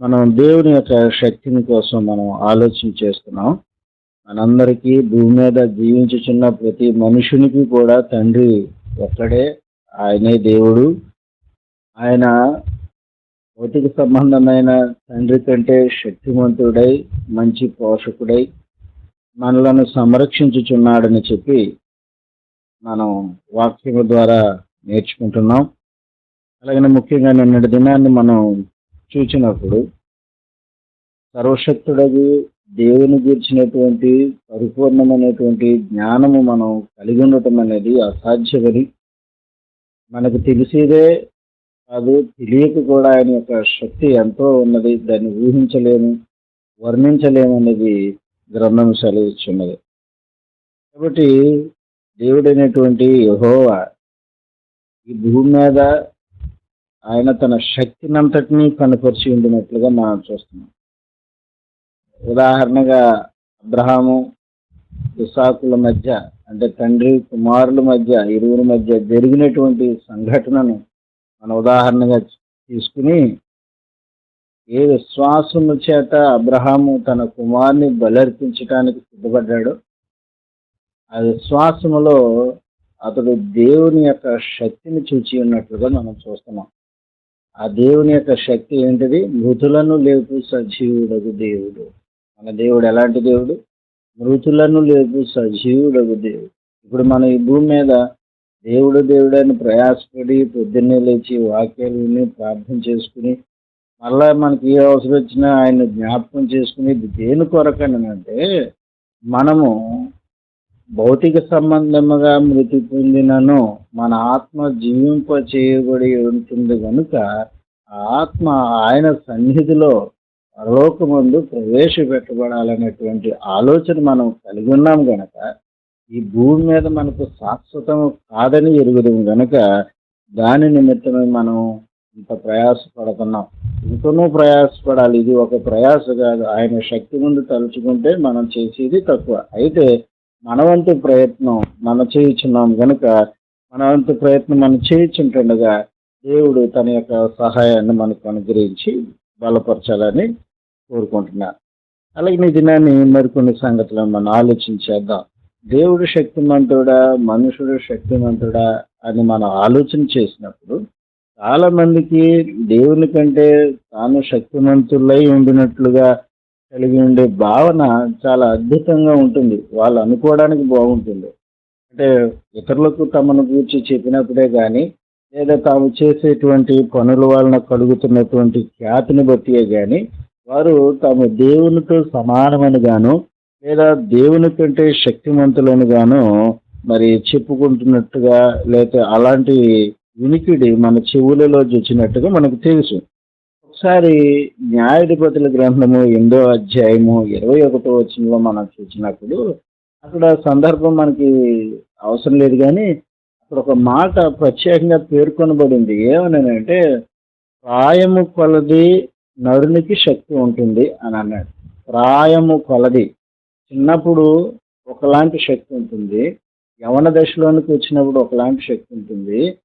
మనం దేవుని యొక్క శక్తిని కోసం మనం ఆలోచన చేస్తున్నాం. మనందరికీ భూమి మీద జీవించుచున్న ప్రతి మనుషునికి కూడా తండ్రి ఒక్కడే ఆయనే దేవుడు. ఆయన భౌతిక సంబంధమైన తండ్రి కంటే శక్తివంతుడై మంచి పోషకుడై మనలను సంరక్షించుచున్నాడని చెప్పి మనం వాక్యము ద్వారా నేర్చుకుంటున్నాం. అలాగే ముఖ్యంగా నిన్నటి దినాన్ని మనం చూచినప్పుడు సర్వశక్తుడగు దేవుని గురించినటువంటి పరిపూర్ణమైనటువంటి జ్ఞానము మనం కలిగి ఉండటం అనేది అసాధ్యమని మనకు తెలిసేదే కాదు తెలియక కూడా ఆయన యొక్క శక్తి ఎంతో ఉన్నది దాన్ని ఊహించలేము వర్ణించలేము అనేది గ్రంథం సెలవిస్తున్నది. కాబట్టి దేవుడైనటువంటి యహోవా ఈ భూమి మీద ఆయన తన శక్తినంతటినీ కనుపరిచి ఉండినట్లుగా మనం చూస్తున్నాం. ఉదాహరణగా అబ్రహాము ఇసాకుల మధ్య అంటే తండ్రి కుమారుల మధ్య ఇరువురి మధ్య జరిగినటువంటి సంఘటనను మన ఉదాహరణగా తీసుకుని ఏ విశ్వాసము చేత అబ్రహాము తన కుమారుని బలర్పించడానికి సిద్ధపడ్డాడో ఆ విశ్వాసములో అతడు దేవుని యొక్క శక్తిని చూచి ఉన్నట్లుగా మనం చూస్తున్నాం. ఆ దేవుని యొక్క శక్తి ఏంటిది? మృతులను లేపు సజీవుడగు దేవుడు. మన దేవుడు ఎలాంటి దేవుడు? మృతులను లేపు సజీవుడగు దేవుడు. ఇప్పుడు మన ఈ భూమి మీద దేవుడు దేవుడు అని ప్రయాసపడి పొద్దున్నే లేచి వాక్యాలు విని ప్రార్థన చేసుకుని మళ్ళా మనకి ఏ అవసరం వచ్చినా ఆయన జ్ఞాపకం చేసుకుని దేని కొరకనంటే మనము భౌతిక సంబంధముగా మృతి పొందినను మన ఆత్మ జీవింప చేయబడి ఉంటుంది కనుక ఆత్మ ఆయన సన్నిధిలో పరలోకమందు ప్రవేశపెట్టబడాలనేటువంటి ఆలోచన మనం కలిగి ఉన్నాం గనక ఈ భూమి మీద మనకు శాశ్వతం కాదని ఎరుగుదాం గనక దాని నిమిత్తమే మనం ఇంత ప్రయాసపడుతున్నాం. ఇంకనూ ప్రయాసపడాలి. ఇది ఒక ప్రయాస కాదు. ఆయన శక్తి ముందు తలుచుకుంటే మనం చేసేది తక్కువ. అయితే మనవంతు ప్రయత్నం మనం చేయించున్నాం కనుక మనవంతు ప్రయత్నం మనం చేయించుంటుండగా దేవుడు తన యొక్క సహాయాన్ని మనకు అనుగ్రహించి బలపరచాలని కోరుకుంటున్నాను. అలాగే ఈ దినాన్ని మరికొన్ని సంగతులను మనం ఆలోచించేద్దాం దేవుడు శక్తిమంతుడా మనుషుడు శక్తిమంతుడా అని మనం ఆలోచన చేసినప్పుడు చాలా మందికి దేవుని కంటే తాను శక్తిమంతులై ఉండినట్లుగా కలిగి ఉండే భావన చాలా అద్భుతంగా ఉంటుంది. వాళ్ళు అనుకోవడానికి బాగుంటుంది. అంటే ఇతరులకు తమను గూర్చి చెప్పినప్పుడే కానీ లేదా తాము చేసేటువంటి పనుల వలన కలుగుతున్నటువంటి ఖ్యాతిని బట్టియే కానీ వారు తాము దేవునితో సమానమని గాను లేదా దేవుని కంటే శక్తిమంతులని గాను మరి చెప్పుకుంటున్నట్టుగా లేక అలాంటి వినికిడి మన చెవులలో చూచినట్టుగా మనకు తెలుసు. ఒకసారి న్యాయాధిపతుల గ్రంథము ఎనిమిదో అధ్యాయము ఇరవై ఒకటో వచ్చినలో మనం చూసినప్పుడు అక్కడ సందర్భం మనకి అవసరం లేదు కానీ అక్కడ ఒక మాట ప్రత్యేకంగా పేర్కొనబడింది. ఏమనంటే ప్రాయము కొలది నరునికి శక్తి ఉంటుంది అని అన్నాడు. ప్రాయము కొలది చిన్నప్పుడు ఒకలాంటి శక్తి ఉంటుంది. యవన దశలోనికి వచ్చినప్పుడు ఒకలాంటి శక్తి ఉంటుంది.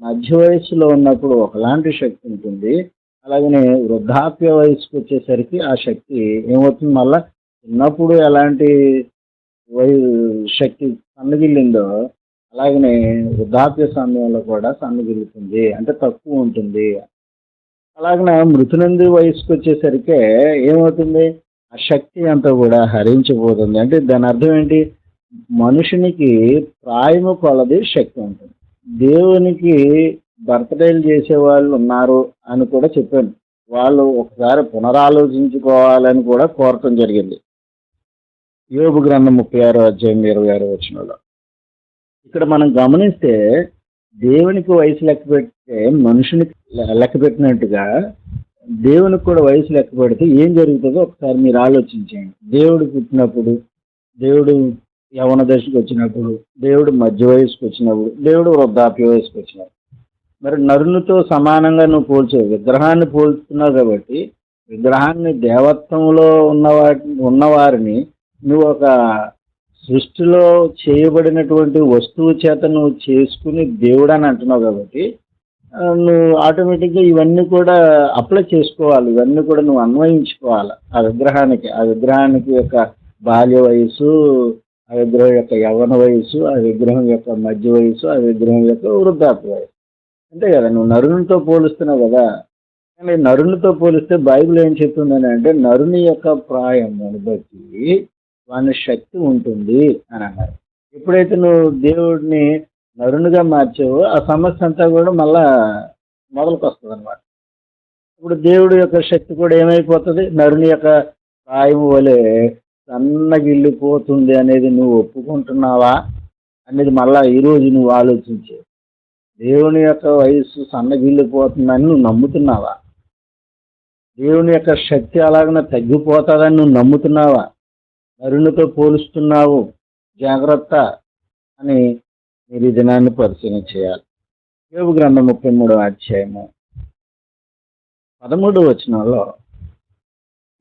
మధ్య వయసులో ఉన్నప్పుడు ఒకలాంటి శక్తి ఉంటుంది. అలాగనే వృద్ధాప్య వయసుకు వచ్చేసరికి ఆ శక్తి ఏమవుతుంది? మళ్ళా చిన్నప్పుడు ఎలాంటి వయ శక్తి సన్నగిల్లిందో అలాగనే వృద్ధాప్య సమయంలో కూడా సన్నగిల్లుతుంది అంటే తక్కువ ఉంటుంది. అలాగనే మృతునంది వయసుకు వచ్చేసరికి ఏమవుతుంది? ఆ శక్తి అంతా కూడా హరించిపోతుంది. అంటే దాని అర్థం ఏంటి? మనుషునికి ప్రాయము కొలది శక్తి ఉంటుంది. దేవునికి బర్త్డేలు చేసే వాళ్ళు ఉన్నారు అని కూడా చెప్పాను. వాళ్ళు ఒకసారి పునరాలోచించుకోవాలని కూడా కోరటం జరిగింది. యోగు గ్రంథం ముప్పై ఆరో అధ్యాయం ఇరవై ఆరో వచ్చినలో ఇక్కడ మనం గమనిస్తే దేవునికి వయసు లెక్క పెడితే మనుషునికి లెక్క పెట్టినట్టుగా దేవునికి కూడా వయసు లెక్క పెడితే ఏం జరుగుతుందో ఒకసారి మీరు ఆలోచించండి దేవుడు పుట్టినప్పుడు దేవుడు యవన దశకు వచ్చినప్పుడు దేవుడు మధ్య వయసుకు వచ్చినప్పుడు దేవుడు వృద్ధాప్య వయసుకు వచ్చినప్పుడు. మరి నరునితో సమానంగా నువ్వు పోల్చావు విగ్రహాన్ని పోల్చుతున్నావు కాబట్టి విగ్రహాన్ని దేవత్వంలో ఉన్నవా ఉన్నవారిని నువ్వు ఒక సృష్టిలో చేయబడినటువంటి వస్తువు చేత నువ్వు చేసుకుని దేవుడు అని అంటున్నావు కాబట్టి నువ్వు ఆటోమేటిక్గా ఇవన్నీ కూడా అప్లై చేసుకోవాలి. ఇవన్నీ కూడా నువ్వు అన్వయించుకోవాలి. ఆ విగ్రహానికి ఆ విగ్రహానికి యొక్క బాల్య వయసు ఆ విగ్రహం యొక్క యవ్వన వయసు ఆ విగ్రహం యొక్క మధ్య వయసు ఆ విగ్రహం యొక్క వృద్ధాప్య వయసు అంతే కదా నువ్వు నరునితో పోలుస్తున్నావు కదా. కానీ నరునితో పోలిస్తే బైబిల్ ఏం చెప్తుందని అంటే నరుని యొక్క ప్రాయమును బట్టి వాని శక్తి ఉంటుంది అని అన్నారు. ఎప్పుడైతే నువ్వు దేవుడిని నరునిగా మార్చావో ఆ సమస్య అంతా కూడా మళ్ళా మొదలుకొస్తుంది అనమాట ఇప్పుడు దేవుడి యొక్క శక్తి కూడా ఏమైపోతుంది? నరుని యొక్క ప్రాయం వలె సన్నగిల్లిపోతుంది అనేది నువ్వు ఒప్పుకుంటున్నావా? అనేది మళ్ళా ఈరోజు నువ్వు ఆలోచించే. దేవుని యొక్క వయస్సు సన్నగిల్లిపోతుందని నువ్వు నమ్ముతున్నావా? దేవుని యొక్క శక్తి అలాగనే తగ్గిపోతుందని నువ్వు నమ్ముతున్నావా? నరునితో పోలుస్తున్నావు జాగ్రత్త అని మీరు ఈ దినాన్ని పరిశీలన చేయాలి. యోగు గ్రంథం ముప్పై మూడవ అధ్యాయము. పదమూడు వచనంలో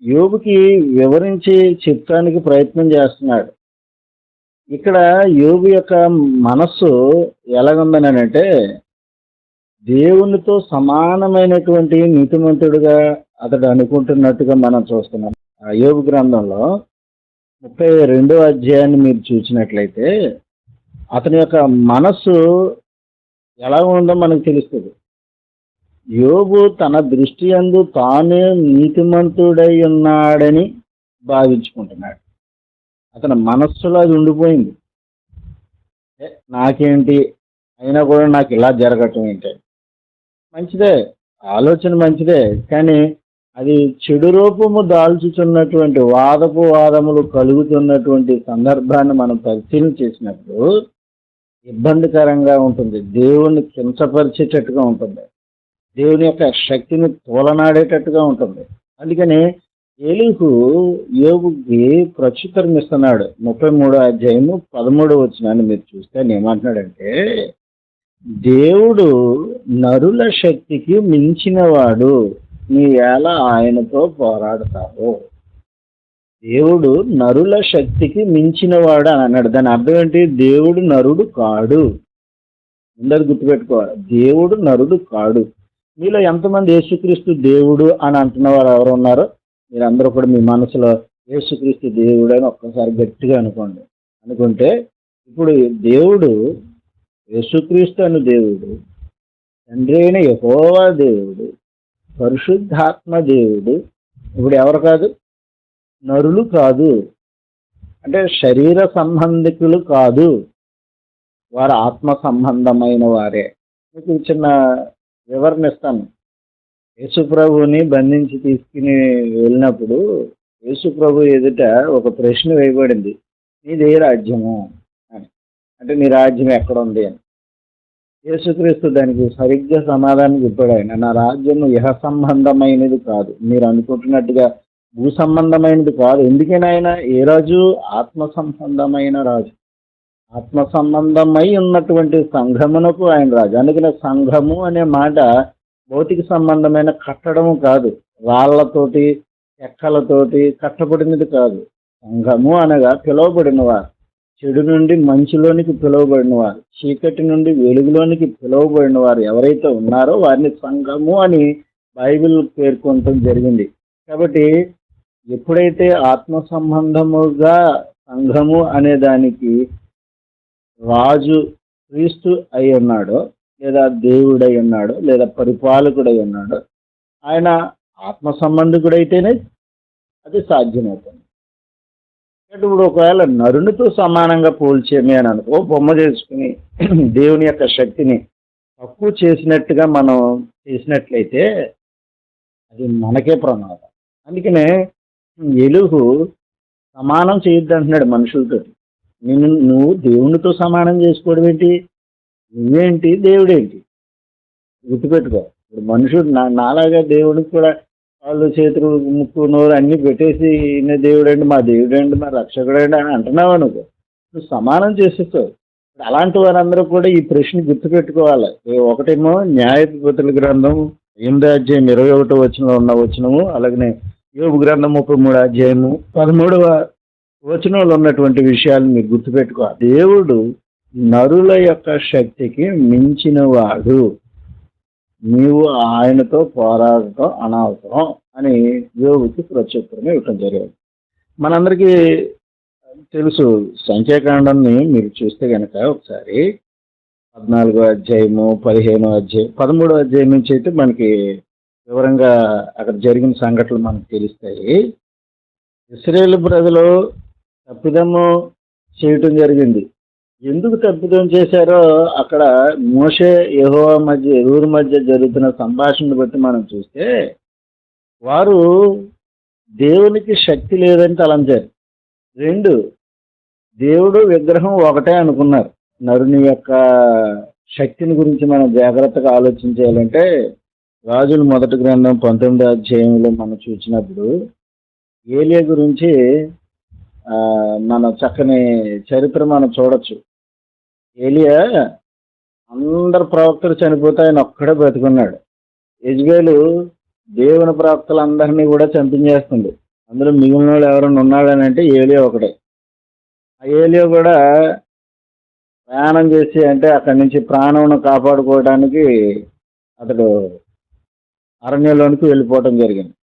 యోగుకి వివరించి చెప్పడానికి ప్రయత్నం చేస్తున్నాడు. ఇక్కడ యోగు యొక్క మనస్సు ఎలాగుందని అంటే దేవునితో సమానమైనటువంటి నీతిమంతుడుగా అతడు అనుకుంటున్నట్టుగా మనం చూస్తున్నాం. ఆ యోగు గ్రంథంలో ముప్పై రెండో అధ్యాయాన్ని మీరు చూసినట్లయితే అతని యొక్క మనస్సు ఎలా ఉందో మనకు తెలుస్తుంది. యోగు తన దృష్టి అందు తానే నీతిమంతుడై ఉన్నాడని భావించుకుంటున్నాడు. అతని మనస్సులో అది ఉండిపోయింది. ఏ, నాకేంటి? అయినా కూడా నాకు ఇలా జరగటం ఏంటి? మంచిదే. ఆలోచన మంచిదే. కానీ అది చెడు రూపము దాల్చుచున్నటువంటి వాదపు వాదములు కలుగుతున్నటువంటి సందర్భాన్ని మనం పరిశీలన చేసినప్పుడు ఇబ్బందికరంగా ఉంటుంది. దేవుణ్ణి కించపరిచేటట్టుగా ఉంటుంది. దేవుని యొక్క శక్తిని తోలనాడేటట్టుగా ఉంటుంది. అందుకని ఏలీహు యోగుకి ప్రత్యుత్తరం ఇస్తున్నాడు ముప్పై మూడో అధ్యాయము పదమూడో వచ్చినాన్ని మీరు చూస్తే ఆయన ఏమంటున్నాడంటే దేవుడు నరుల శక్తికి మించినవాడు నీ ఎలా ఆయనతో పోరాడతావు. దేవుడు నరుల శక్తికి మించినవాడు అని అన్నాడు. దాని అర్థం ఏంటి? దేవుడు నరుడు కాడు. అందరు గుర్తుపెట్టుకోవాలి. దేవుడు నరుడు కాడు. మీలో ఎంతమంది యేసుక్రీస్తు దేవుడు అని అంటున్న వారు ఎవరు ఉన్నారో? మీరందరూ కూడా మీ మనసులో యేసుక్రీస్తు దేవుడు అని ఒక్కసారి గట్టిగా అనుకోండి. అనుకుంటే ఇప్పుడు దేవుడు యేసుక్రీస్తు అను దేవుడు తండ్రి అయిన యహోవా దేవుడు పరిశుద్ధాత్మ దేవుడు ఇప్పుడు ఎవరు కాదు? నరులు కాదు. అంటే శరీర సంబంధికులు కాదు. వారు ఆత్మ సంబంధమైన వారే. మీకు చిన్న వివరణ ఇస్తాను. యేసుప్రభుని బంధించి తీసుకుని వెళ్ళినప్పుడు యేసుప్రభు ఎదుట ఒక ప్రశ్న వేయబడింది. నీదే రాజ్యము అని. అంటే నీ రాజ్యం ఎక్కడ ఉంది అని. యేసుక్రీస్తు దానికి సరిగ్గా సమాధానం చెప్పాడు ఆయన. నా రాజ్యం ఇహ సంబంధమైనది కాదు. మీరు అనుకుంటున్నట్టుగా భూ సంబంధమైనది కాదు. ఎందుకని ఆయన? ఏ రాజు? ఆత్మ సంబంధమైన రాజు. ఆత్మ సంబంధమై ఉన్నటువంటి సంఘమునకు ఆయన రాజు. అందుకనే సంఘము అనే మాట భౌతిక సంబంధమైన కట్టడము కాదు. రాళ్ళతోటి ఎక్కలతోటి కట్టబడినది కాదు. సంఘము అనగా పిలువబడిన వారు చెడు నుండి మంచులోనికి పిలువబడిన వారు చీకటి నుండి వెలుగులోనికి పిలువబడిన వారు ఎవరైతే ఉన్నారో వారిని సంఘము అని బైబిల్ పేర్కొనటం జరిగింది. కాబట్టి ఎప్పుడైతే ఆత్మ సంబంధముగా సంఘము అనే దానికి రాజు క్రీస్తు అయి ఉన్నాడో లేదా దేవుడై ఉన్నాడో లేదా పరిపాలకుడై ఉన్నాడో ఆయన ఆత్మ సంబంధికుడైతేనే అది సాధ్యమవుతుంది. ఇప్పుడు ఒకవేళ నరునితో సమానంగా పోల్చేమి అని అనుకో బొమ్మ చేసుకుని దేవుని యొక్క శక్తిని తక్కువ చేసినట్టుగా మనం చేసినట్లయితే అది మనకే ప్రమాదం. అందుకనే ఎలుగు సమానం చేయొద్దు అంటున్నాడు మనుషులతో నిన్ను నువ్వు దేవునితో సమానం చేసుకోవడం ఏంటి? నువ్వేంటి దేవుడేంటి? గుర్తుపెట్టుకో. ఇప్పుడు మనుషుడు నా నాలాగా దేవుడికి కూడా వాళ్ళు చేతులు ముక్కు నోరు అన్నీ పెట్టేసి ఈయన దేవుడండి మా దేవుడండి మా రక్షకుడండి అని అంటున్నావు అనుకో నువ్వు సమానం చేసేస్తావు అలాంటి వారందరూ కూడా ఈ ప్రశ్న గుర్తుపెట్టుకోవాలి. ఒకటేమో న్యాయపతుల గ్రంథం ఎనిమిది అధ్యాయం ఇరవై ఒకటో వచనంలో ఉన్న వచనము అలాగనే యోగు గ్రంథం ముప్పై మూడు అధ్యాయము పదమూడవ వచనంలో ఉన్నటువంటి విషయాలు మీరు గుర్తుపెట్టుకోవాలి. దేవుడు నరుల యొక్క శక్తికి మించినవాడు. నీవు ఆయనతో పోరాడటం అనవసరం అని యోగుకి ప్రత్యుత్తరం ఇవ్వటం జరిగింది. మనందరికీ తెలుసు సంఖ్యాకాండాన్ని మీరు చూస్తే కనుక ఒకసారి పద్నాలుగో అధ్యాయము పదిహేనో అధ్యాయం పదమూడో అధ్యాయం నుంచి అయితే మనకి వివరంగా అక్కడ జరిగిన సంఘటనలు మనకు తెలుస్తాయి. ఇస్రాయేల్ ప్రజలు తప్పిదము చేయటం జరిగింది. ఎందుకు తప్పిదం చేశారో అక్కడ మోషే యెహోవా మధ్య ఎరువురి మధ్య జరుగుతున్న సంభాషణను బట్టి మనం చూస్తే వారు దేవునికి శక్తి లేదని తలంచారు. రెండు దేవుడు విగ్రహం ఒకటే అనుకున్నారు. నరుని యొక్క శక్తిని గురించి మనం జాగ్రత్తగా ఆలోచించాలంటే రాజుల మొదటి గ్రంథం పంతొమ్మిది అధ్యాయంలో మనం చూసినప్పుడు ఏలియా గురించి మన చక్కని చరిత్ర మనం చూడొచ్చు. ఏలియా అందరు ప్రవక్తలు చనిపోతే ఆయన ఒక్కడే బ్రతుకున్నాడు. యజ్బేలు దేవుని ప్రవక్తలందరినీ కూడా చంపించేస్తుంది. అందులో మిగిలిన వాళ్ళు ఎవరైనా ఉన్నాడని అంటే ఏలియా ఒకడే. ఆ ఏలియా కూడా ప్రయాణం చేసి అంటే అక్కడి నుంచి ప్రాణం కాపాడుకోవడానికి అతడు అరణ్యంలోనికి వెళ్ళిపోవటం జరిగింది.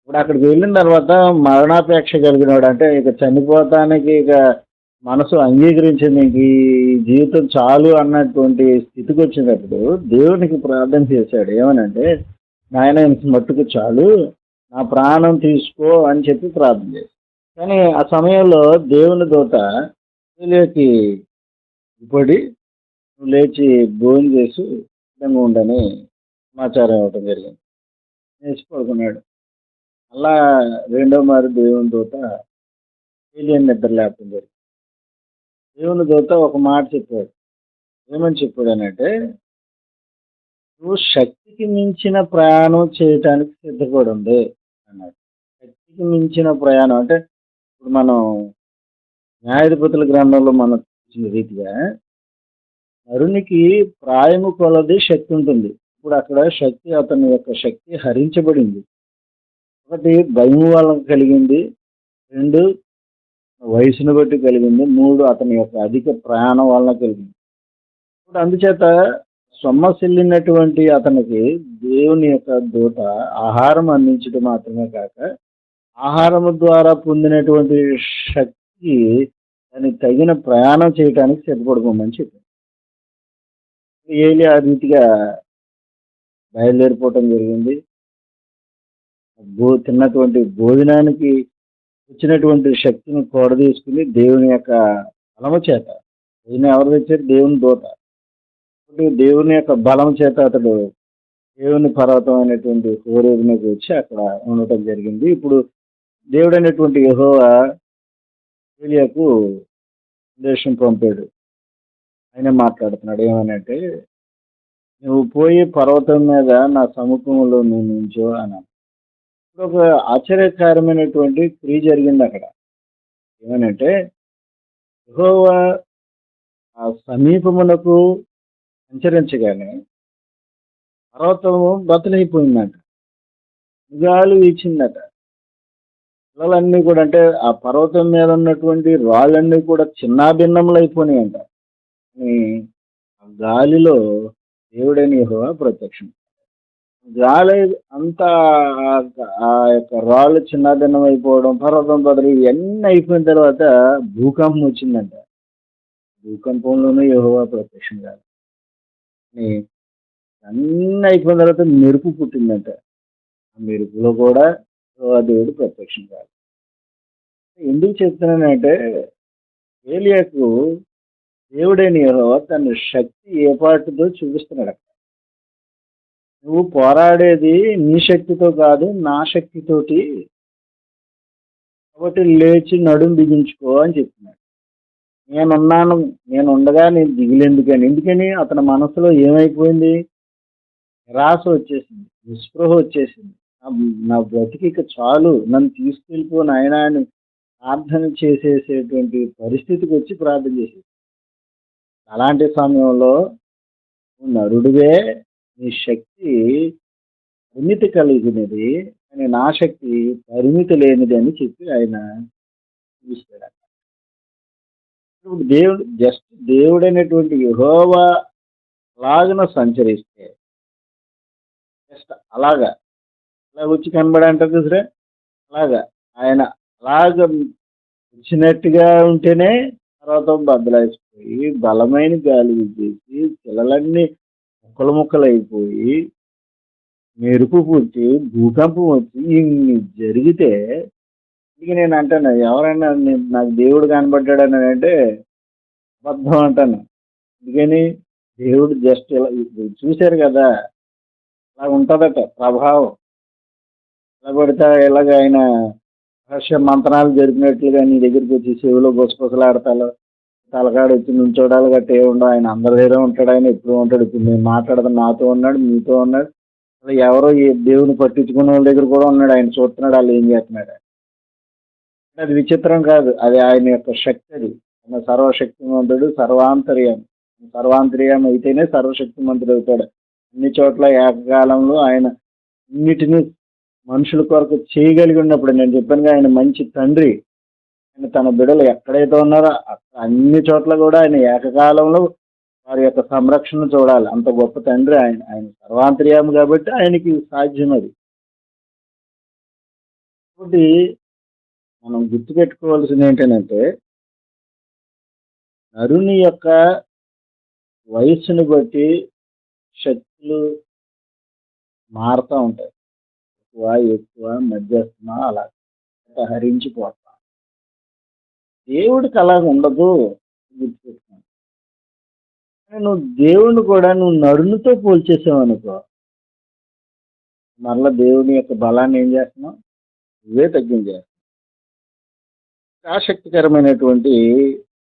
ఇప్పుడు అక్కడికి వెళ్ళిన తర్వాత మరణాపేక్ష కలిగినవాడు అంటే ఇక చనిపోతానికి ఇక మనసు అంగీకరించింది ఇంక ఈ జీవితం చాలు అన్నటువంటి స్థితికి వచ్చినప్పుడు దేవునికి ప్రార్థన చేశాడు. ఏమనంటే నాయన మట్టుకు చాలు. నా ప్రాణం తీసుకో అని చెప్పి ప్రార్థన చేశాడు. కానీ ఆ సమయంలో దేవుని దూత వీళ్ళకి ఇప్పటి నువ్వు లేచి భోజనం చేసి సిద్ధంగా ఉండని సమాచారం ఇవ్వటం జరిగింది. లేచి పడుకున్నాడు. అలా రెండో మారు దేవుని దూత ఏలియన్ నిద్ర లేపడం జరిగింది. దేవుని దూత ఒక మాట చెప్పాడు. ఏమని చెప్పాడు అంటే నువ్వు శక్తికి మించిన ప్రయాణం చేయటానికి సిద్ధపడి ఉంది అన్నాడు. శక్తికి మించిన ప్రయాణం అంటే ఇప్పుడు మనం న్యాయాధిపతుల గ్రంథంలో మనం చూసిన రీతిగా నరునికి ప్రాయము కొలది శక్తి ఉంటుంది. ఇప్పుడు అక్కడ శక్తి అతని యొక్క శక్తి హరించబడింది. ఒకటి భయం వల్ల కలిగింది. రెండు వయసును బట్టి కలిగింది మూడు అతని యొక్క అధిక ప్రయాణం వలన కలిగింది. ఇప్పుడు అందుచేత సొమ్మసిల్లినటువంటి అతనికి దేవుని యొక్క దూత ఆహారం అందించడం మాత్రమే కాక ఆహారము ద్వారా పొందినటువంటి శక్తి దానికి తగిన ప్రయాణం చేయడానికి సిద్ధపడుకోమని చెప్పారు. ఏలి ఆ రీతిగా బయలుదేరిపోవటం జరిగింది. భో తిన్నటువంటి భోజనానికి వచ్చినటువంటి శక్తిని కూడదీసుకుని దేవుని యొక్క బలము చేత ఈయన ఎవరు తెచ్చారు? దేవుని దూత. దేవుని యొక్క బలం చేత అతడు దేవుని పర్వతం అనేటువంటి హోరేగునికి వచ్చి అక్కడ ఉండటం జరిగింది. ఇప్పుడు దేవుడు అనేటువంటి యెహోవా ఏలియాకు సందేశం పంపాడు. ఆయన మాట్లాడుతున్నాడు. ఏమనంటే నువ్వు పోయి పర్వతం మీద నా సముఖంలో నువ్వు నుంచో అన్నాను ఒక ఆశ్చర్యకరమైనటువంటి క్రియ జరిగింది అక్కడ ఏమనంటే యెహోవా ఆ సమీపమునకు సంచరించగానే పర్వతము బతులైపోయిందంట గాలి వీచిందట. పిల్లలన్నీ కూడా అంటే ఆ పర్వతం మీద ఉన్నటువంటి రాళ్ళన్నీ కూడా చిన్నాభిన్నములు అయిపోయినాయంట కానీ ఆ గాలిలో దేవుడైన యెహోవా ప్రత్యక్షం. గాలి అంతా ఆ- యొక్క రాళ్ళు చిన్నాభిన్నం అయిపోవడం పర్వతం బదులు ఇవన్నీ అయిపోయిన తర్వాత భూకంపం వచ్చిందంట. భూకంపంలోనూ యెహోవా ప్రత్యక్షం కాదు. అన్నీ అయిపోయిన తర్వాత మెరుపు పుట్టిందంట. ఆ మెరుపులో కూడా యెహోవా దేవుడు ప్రత్యక్షం కాదు. ఎందుకు చెప్తున్నానంటే ఏలియాకు దేవుడైన యెహోవా తన శక్తి ఏ పాటుతో చూపిస్తున్నాడు అక్కడ నువ్వు పోరాడేది నీ శక్తితో కాదు నా శక్తితోటి. కాబట్టి లేచి నడుం బిగించుకో అని చెప్తున్నాడు నేనున్నాను నేను ఉండగా నేను దిగులెందుకని. ఎందుకని? అతని మనసులో ఏమైపోయింది? నిరాశ వచ్చేసింది నిస్పృహ వచ్చేసింది. నా- బ్రతికి చాలు. నన్ను తీసుకెళ్ళిపో నాయన అని ప్రార్థన చేసేసేటువంటి పరిస్థితికి వచ్చి ప్రార్థన చేసేది. అలాంటి సమయంలో నరుడివే నీ శక్తి పరిమితి కలిగినది కానీ నా శక్తి పరిమితి లేనిది అని చెప్పి ఆయన చూస్తాడు ఇప్పుడు దేవుడు జస్ట్ దేవుడైనటువంటి యహోవా లాగున సంచరిస్తే జస్ట్ అలాగా అలా వచ్చి కనబడి అంటారు చూసరా అలాగా ఆయన అలాగ వచ్చినట్టుగా ఉంటేనే తర్వాత బద్దలాసిపోయి బలమైన గాలి చేసి పిల్లలన్నీ ముక్కలు ముక్కలు అయిపోయి మెరుపు పుట్టి భూకంపం వచ్చి ఇన్ని జరిగితే ఇక నేను అంటాను ఎవరైనా నేను- నాకు దేవుడు కనబడ్డాడు అంటే అబద్ధం అంటాను. అందుకని దేవుడు జస్ట్ ఇలా చూశారు కదా అలా ఉంటుందట ప్రభావం. ఎలా పడితే ఇలాగ ఆయన రహస్య మంత్రాలు జరిపినట్లుగా నీ దగ్గరికి వచ్చి చెవిలో గుసగుసలాడతాలో. తలకాడ వచ్చి నుంచోడాలు గట్ట ఏ ఉండవు ఆయన అందరి దగ్గర ఉంటాడు. ఆయన ఎప్పుడు ఉంటాడు. ఇప్పుడు నేను మాట్లాడదు నాతో ఉన్నాడు మీతో ఉన్నాడు. అసలు ఎవరో ఏ దేవుని పట్టించుకున్న వాళ్ళ దగ్గర కూడా ఉన్నాడు. ఆయన చూస్తున్నాడు. వాళ్ళు ఏం చేస్తున్నాడు. అది విచిత్రం కాదు. అది ఆయన యొక్క శక్తి అది. ఆయన సర్వశక్తిమంతుడు సర్వాంతర్యం. సర్వాంతర్యం అయితేనే సర్వశక్తిమంతుడు అవుతాడు. అన్ని చోట్ల ఏకకాలంలో ఆయన అన్నిటినీ మనుషుల కొరకు చేయగలిగి ఉన్నప్పుడు నేను చెప్పాను ఆయన మంచి తండ్రి. తన బిడ్డలు ఎక్కడైతే ఉన్నారో అక్కడ అన్ని చోట్ల కూడా ఆయన ఏకకాలంలో వారి యొక్క సంరక్షణ చూడాలి. అంత గొప్ప తండ్రి ఆయన. ఆయన సర్వాంతర్యామి కాబట్టి ఆయనకి సాధ్యం అది. కాబట్టి మనం గుర్తుపెట్టుకోవాల్సింది ఏంటంటే నరుని యొక్క వయస్సును బట్టి శక్తులు మారుతూ ఉంటాయి. ఎక్కువ ఎక్కువ మధ్యస్థమా అలా. హరించిపోతాం దేవుడికి అలాగ ఉండదు గుర్తుపెట్టుకోండి నువ్వు దేవుడిని కూడా నువ్వు నరునితో పోల్చేసావు అనుకో మరలా దేవుని యొక్క బలాన్ని ఏం చేస్తున్నావు? నువ్వే తగ్గించేస్తున్నావు. ఆసక్తికరమైనటువంటి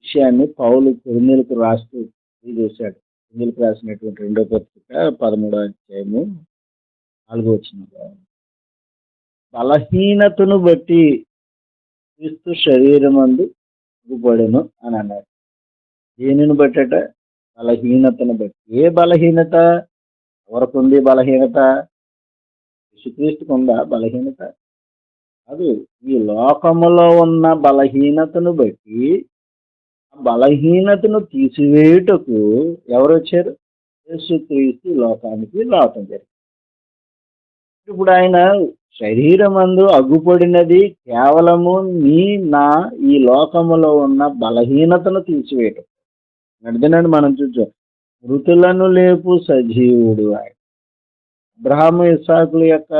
విషయాన్ని పౌలు కొరిందీలకు రాస్తూ చేశాడు. కొరిందీలకు రాసినటువంటి రెండో పత్రిక పదమూడో అధ్యాయము నాలుగో వచ్చిన బలహీనతను బట్టి క్రీస్తు అందు పడెను అని అన్నాడు దేనిని బట్టట? బలహీనతను బట్టి. ఏ బలహీనత? ఎవరికి ఉంది బలహీనత? యేసుక్రీస్తుకు ఉందా బలహీనత? అది ఈ లోకములో ఉన్న బలహీనతను బట్టి బలహీనతను తీసివేయుటకు ఎవరు వచ్చారు యేసుక్రీస్తు లోకానికి రావటం జరిగింది. ఇప్పుడు ఆయన శరీరమందు అగ్గుపడినది కేవలము నీ నా ఈ లోకములో ఉన్న బలహీనతను తీసివేయటం. నడిదినండి మనం చూద్దాం. మృతులను లేపు సజీవుడు ఆయన. అబ్రహాము ఇసాకుల యొక్క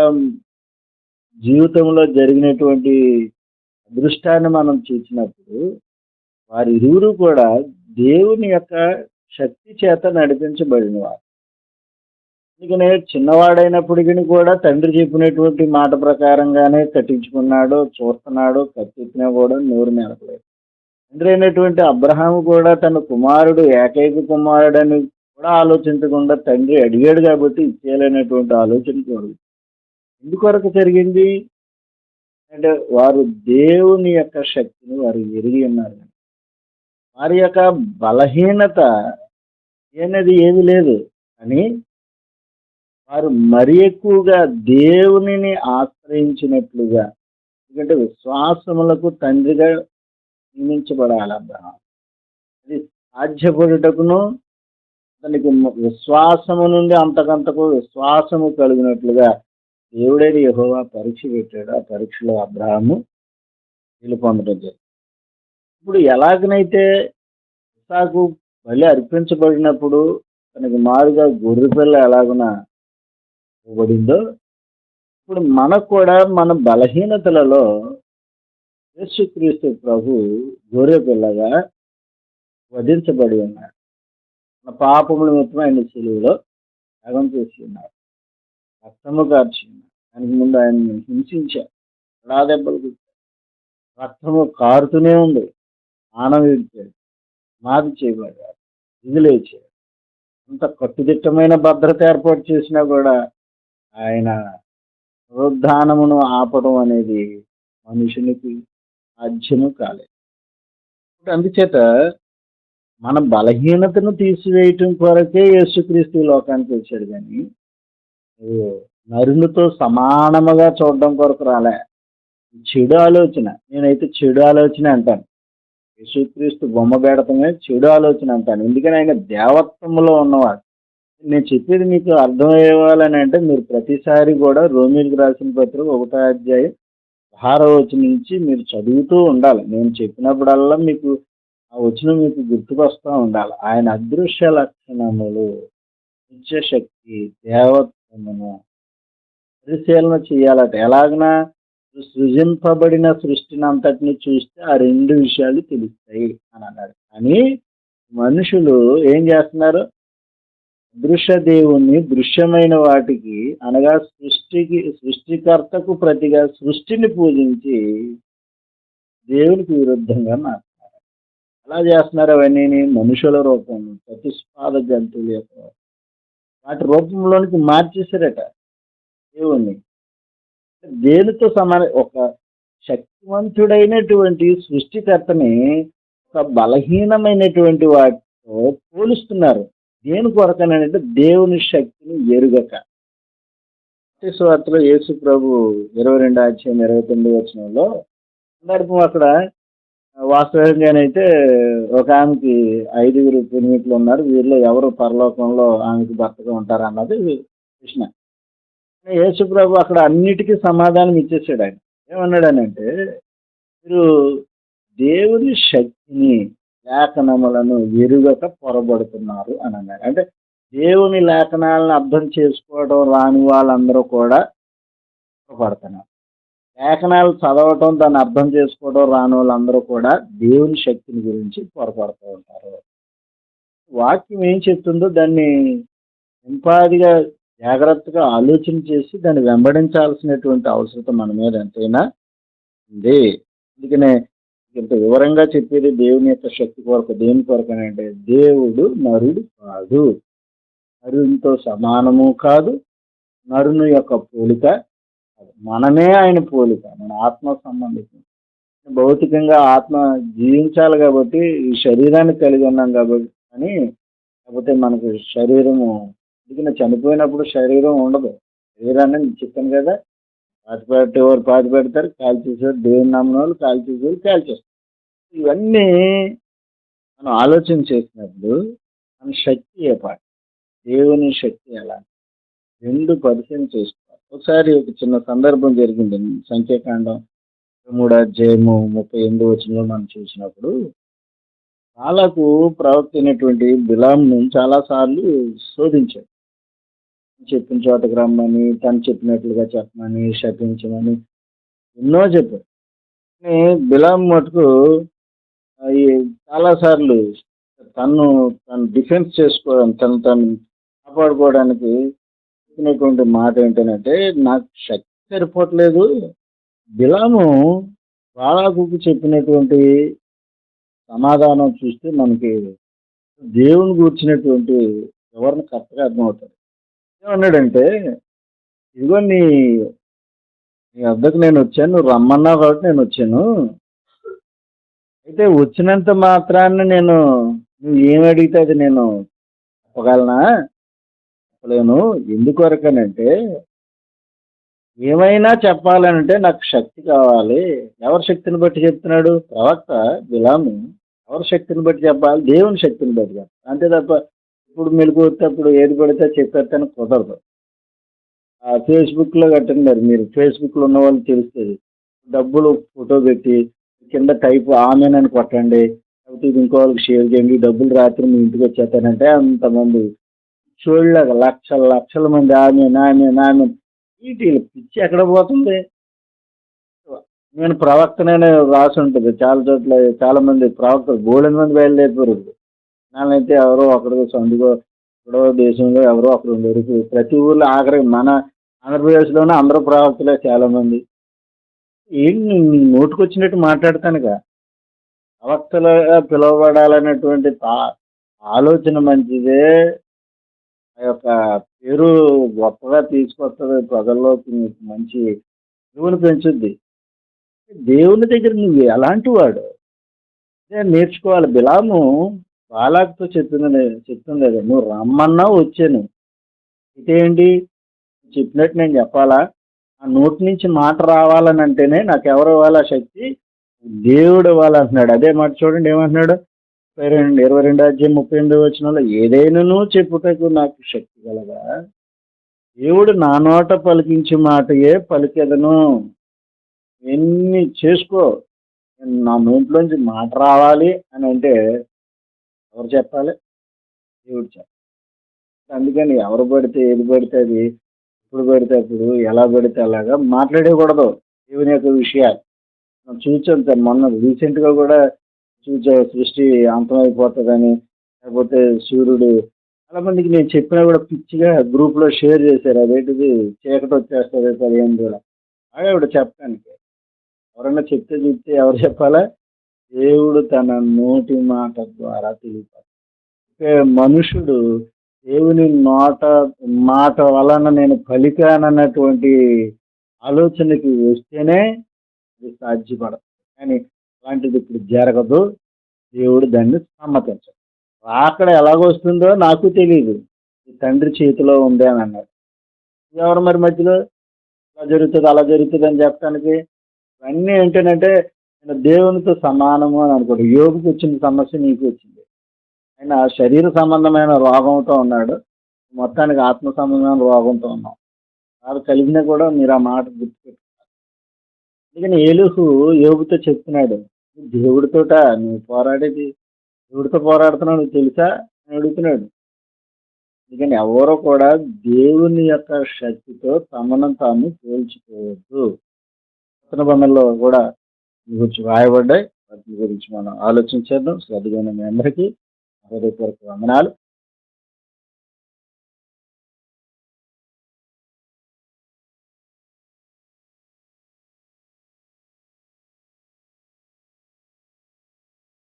జీవితంలో జరిగినటువంటి అదృష్టాన్ని మనం చూసినప్పుడు వారిరువురు కూడా దేవుని యొక్క శక్తి చేత నడిపించబడిన వారు అందుకనే చిన్నవాడైనప్పటికీ కూడా తండ్రి చెప్పినటువంటి మాట ప్రకారంగానే కట్టించుకున్నాడు చూస్తున్నాడు కత్తిచ్చినా కూడా నోరు మెరపలేదు తండ్రి అయినటువంటి అబ్రహాము కూడా తన కుమారుడు ఏకైక కుమారుడని కూడా ఆలోచించకుండా తండ్రి అడిగాడు కాబట్టి ఇచ్చేయాలనేటువంటి ఆలోచన కోరు ఎందుకొరకు జరిగింది? అంటే వారు దేవుని యొక్క శక్తిని వారు ఎరిగి ఉన్నారు. వారి యొక్క బలహీనత అనేది ఏమీ లేదు. అని వారు మరి ఎక్కువగా దేవునిని ఆశ్రయించినట్లుగా ఎందుకంటే విశ్వాసములకు తండ్రిగా నియమించబడాలి అబ్రహాం అది సాధ్యపడుటకును అతనికి విశ్వాసము నుండి అంతకంతకు విశ్వాసము కలిగినట్లుగా దేవుడైన యహోవా పరీక్ష పెట్టాడు. ఆ పరీక్షలో అబ్రహాము నిలుపొందడం జరిగింది. ఇప్పుడు ఎలాగనైతే ఇసాకు బలి అర్పించబడినప్పుడు తనకి మారుగా గొర్రె ఎలాగునా ఎలాగున ఇవ్వబడిందో ఇప్పుడు మనకు కూడా మన బలహీనతలలో యేసుక్రీస్తు ప్రభు గొర్రె పిల్లగా వధించబడి ఉన్నాడు. మన పాపముల నిమిత్తం ఆయన చెలువులో యాగం చేసి ఉన్నారు రక్తము కార్చి దానికి ముందు ఆయన్ని హింసించారు ఎలా దెబ్బలు రక్తము కారుతూనే ఉంది. ఆనం మాది చేయబడ్డాడు. విధులేచాడు అంత కట్టుదిట్టమైన భద్రత ఏర్పాటు చేసినా కూడా ఆయన పునరుద్ధానమును ఆపడం అనేది మనుషునికి సాధ్యము కాలేదు అందుచేత మన బలహీనతను తీసివేయటం కొరకే యేసుక్రీస్తు లోకానికి వచ్చాడు కానీ నువ్వు నరునితో సమానముగా చూడడం కొరకు రాలే. చెడు ఆలోచన నేనైతే చెడు ఆలోచన అంటాను. యేసుక్రీస్తు బొమ్మ బేడతమే చెడు ఆలోచన అంటాను. ఎందుకని ఆయన దేవత్వంలో ఉన్నవాడు. నేను చెప్పేది మీకు అర్థమయ్యేవాలని అంటే మీరు ప్రతిసారి కూడా రోమిల్కి రాసిన పత్రిక ఒకటో అధ్యాయం ఆరో వచ్చిన నుంచి మీరు చదువుతూ ఉండాలి. నేను చెప్పినప్పుడల్లా మీకు ఆ వచ్చిన మీకు గుర్తుకొస్తూ ఉండాలి. ఆయన అదృశ్య లక్షణములు నిత్యశక్తి దేవత్వమును పరిశీలన చేయాలట. ఎలాగనా సృజింపబడిన సృష్టిని అంతటిని చూస్తే ఆ రెండు విషయాలు తెలుస్తాయి అని అన్నాడు. కానీ మనుషులు ఏం చేస్తున్నారు? దృశ్య దేవుణ్ణి దృశ్యమైన వాటికి అనగా సృష్టికి సృష్టికర్తకు ప్రతిగా సృష్టిని పూజించి దేవునికి విరుద్ధంగా మాట్లాడారు. అలా చేస్తున్నారు అవన్నీ మనుషుల రూపంలో ప్రతిస్పాద జంతువుల యొక్క వాటి రూపంలోనికి మార్చేశారట దేవుణ్ణి. దేనితో సమాన ఒక శక్తివంతుడైనటువంటి సృష్టికర్తని ఒక బలహీనమైనటువంటి వాటితో పోలుస్తున్నారు. దేని కొరకనంటే దేవుని శక్తిని ఎరుగక. వార్తలో యేసు ప్రభు ఇరవై రెండు అధ్యాయం ఇరవై తొమ్మిది వచనంలో సందర్భం అక్కడ వాస్తవంగానైతే ఒక ఆమెకి ఐదుగురు పెనిమిట్లు ఉన్నారు. వీరిలో ఎవరు పరలోకంలో ఆమెకి భర్తగా ఉంటారు అన్నది కృష్ణ యేసు ప్రభు అక్కడ అన్నిటికీ సమాధానం ఇచ్చేసాడు ఆయన. ఏమన్నాడనంటే మీరు దేవుని శక్తిని లేఖనములను ఎరుగక పొరబడుతున్నారు అని అన్నాడు అంటే దేవుని లేఖనాలను అర్థం చేసుకోవడం రాని వాళ్ళందరూ కూడా పొరపడుతున్నారు లేఖనాలు చదవటం దాన్ని అర్థం చేసుకోవడం రాని వాళ్ళందరూ కూడా దేవుని శక్తిని గురించి పొరపడుతూ ఉంటారు. వాక్యం ఏం చెప్తుందో దాన్ని ఇంపాదిగా జాగ్రత్తగా ఆలోచన చేసి దాన్ని వెంబడించాల్సినటువంటి అవసరం మన మీద ఎంతైనా ఉంది. అందుకనే ఇంత వివరంగా చెప్పేది దేవుని యొక్క శక్తి కొరకు దేని కొరకు అని అంటే దేవుడు నరుడు కాదు. నరునితో సమానము కాదు. నరుని యొక్క పోలిక మనమే ఆయన పోలిక మన ఆత్మ సంబంధించిన భౌతికంగా ఆత్మ జీవించాలి కాబట్టి ఈ శరీరాన్ని కలిగి ఉన్నాం కాబట్టి అని కాకపోతే మనకు శరీరము ఎందుకంటే చనిపోయినప్పుడు శరీరం ఉండదు. శరీరాన్ని నేను చెప్పాను కదా. పాతి పెట్టేవారు పాతి పెడతారు? కాల్ చేసేవారు. దేవుని నమ్మిన వాళ్ళు కాల్ చేసేవారు కాల్ చేస్తారు. ఇవన్నీ మనం ఆలోచన చేసినప్పుడు మన శక్తి ఏ పాట? దేవుని శక్తి ఎలా? రెండు పరిచయం చేసుకోవాలి. ఒకసారి ఒక చిన్న సందర్భం జరిగింది. సంఖ్యాకాండం మూడు అధ్యాయము ముప్పై ఎనిమిది వచ్చినలో మనం చూసినప్పుడు వాళ్ళకు ప్రవక్త అయినటువంటి బిలాంను చాలాసార్లు శోధించాడు. చెప్పిన చోటకి రమ్మని తను చెప్పినట్లుగా చెప్పమని శపించమని ఎన్నో చెప్పాడు. కానీ బిలాం మటుకు చాలాసార్లు తను తను డిఫెన్స్ చేసుకోవడం తను తను కాపాడుకోవడానికి చెప్పినటువంటి మాట ఏంటంటే నాకు శక్తి సరిపోవట్లేదు. బిలాము బాలాకుకు చెప్పినటువంటి సమాధానం చూస్తే మనకి దేవుని కూర్చినటువంటి ఎవరిని కరెక్ట్గా అర్థమవుతుంది ఏమన్నాడంటే ఇదిగో నీ నీ వద్దకు నేను వచ్చాను నువ్వు రమ్మన్నావు కాబట్టి నేను వచ్చాను. అయితే వచ్చినంత మాత్రాన్ని నేను నువ్వు ఏమి అడిగితే అది నేను చెప్పగలనా? చెప్పలేను. ఎందుకొరకనంటే ఏమైనా చెప్పాలంటే నాకు శక్తి కావాలి. ఎవరి శక్తిని బట్టి చెప్తున్నాడు? ప్రవక్త బిలాము. ఎవరి శక్తిని బట్టి చెప్పాలి? దేవుని శక్తిని బట్టి చెప్పాలి. అంతే తప్ప ఇప్పుడు మెలకు వచ్చేటప్పుడు ఏది పడితే చెప్పేస్తాను కుదరదు. ఆ ఫేస్బుక్లో కట్టండి మీరు ఫేస్బుక్లో ఉన్న వాళ్ళు తెలుస్తుంది. డబ్బులు ఫోటో పెట్టి కింద టైప్ ఆమెనని కొట్టండి లేకపోతే ఇది ఇంకో వాళ్ళకి షేర్ చేయండి డబ్బులు రాత్రి మీ ఇంటికి వచ్చేస్తానంటే అంతమంది చూడలేక లక్షల లక్షల మంది ఆమె ఆమె ఆమె వీటి పిచ్చి ఎక్కడ పోతుంది? నేను ప్రవక్తనే రాసి ఉంటుంది చాలా చోట్ల చాలా మంది ప్రవక్త బోలెని మంది బయలుదేరిపోరు అయితే ఎవరో ఒకరు సందుగో ఎక్కడో దేశంలో ఎవరో ఒకరు ఉండరు. ప్రతి ఊర్లో ఆఖరి మన ఆంధ్రప్రదేశ్లోనే అందరూ ప్రవక్తలే చాలా మంది ఏంటి నీ నోటికి వచ్చినట్టు మాట్లాడతానుగా. ప్రవక్తలుగా పిలువబడాలనేటువంటి తా- ఆలోచన మంచిదే. ఆ యొక్క పేరు గొప్పగా తీసుకొస్తుంది ప్రజల్లోకి నీకు మంచి విలువను పెంచుద్ది. దేవుని దగ్గర నువ్వు ఎలాంటి వాడు? నేర్చుకోవాలి. బిలాము బాలాక్తో చెప్పింది చెప్తుంది కదా నువ్వు రమ్మన్నా వచ్చాను ఇదేంటి? చెప్పినట్టు నేను చెప్పాలా? ఆ నోటి నుంచి మాట రావాలని అంటేనే నాకు ఎవరు ఇవ్వాలి ఆ శక్తి? దేవుడు ఇవ్వాలంటున్నాడు అదే మాట చూడండి ఏమంటున్నాడు? ముప్పై రెండు ఇరవై రెండు అధ్యాయం ముప్పై ఎనిమిది వచ్చిన ఏదైనాను చెప్పుటకు నాకు శక్తి కలగా దేవుడు నా నోట పలికించే మాటయే పలికెదను. ఎన్ని చేసుకో? నా నోట్లోంచి మాట రావాలి అని అంటే ఎవరు చెప్పాలి? దేవుడు చెప్పాలి. అందుకని ఎవరు పడితే ఏది పడితే అది ఎప్పుడు పడితే అప్పుడు ఎలా పడితే అలాగా మాట్లాడకూడదు దేవుని యొక్క విషయాలు. మనం చూసాం సార్ మొన్న రీసెంట్గా కూడా చూసా సృష్టి అంతమైపోతుందని లేకపోతే సూర్యుడు చాలా మందికి నేను చెప్పినా కూడా పిచ్చిగా గ్రూప్లో షేర్ చేశారు అదేంటిది చీకటి వచ్చేస్తుంది పదిహేను కూడా. అదే ఇప్పుడు చెప్పడానికి. ఎవరన్నా చెప్తే చెప్తే ఎవరు చెప్పాలా? దేవుడు తన నోటి మాట ద్వారా తెలియపరు మనుషుడు దేవుని నోట మాట వలన నేను ఫలికానన్నటువంటి ఆలోచనకి వస్తేనే అది సాధ్యపడదు. కానీ అలాంటిది ఇప్పుడు జరగదు. దేవుడు దాన్ని సమ్మతించడు. రాకడ ఎలాగొస్తుందో నాకు తెలియదు ఈ తండ్రి చేతిలో ఉంది అని అన్నాడు. ఎవరు మరి మధ్యలో? అలా జరుగుతుంది అలా జరుగుతుంది అని చెప్పడానికి ఇవన్నీ ఏంటంటే నేను దేవునితో సమానము అని అనుకోడు యోగికి వచ్చిన సమస్య నీకు వచ్చింది. ఆయన శరీర సంబంధమైన రోగంతో ఉన్నాడు. మొత్తానికి ఆత్మ సంబంధమైన రోగంతో ఉన్నాం. వాళ్ళు కలిగినా కూడా మీరు ఆ మాట గుర్తుపెట్టుకున్నారు అందుకని ఏలుహు యోగుతో చెప్తున్నాడు దేవుడితోట నువ్వు పోరాడేది దేవుడితో పోరాడుతున్నావు నువ్వు తెలుసా? అని అడుగుతున్నాడు. అందుకని ఎవరో కూడా దేవుని యొక్క శక్తితో తమను తాము పోల్చుకోవద్దు. కొత్త బంధంలో కూడా గురించి వాయబడ్డాయి వాటి గురించి మనం ఆలోచించేద్దాం. శ్రద్ధగా మీ అందరికీ హృదయపూర్వక వందనాలు.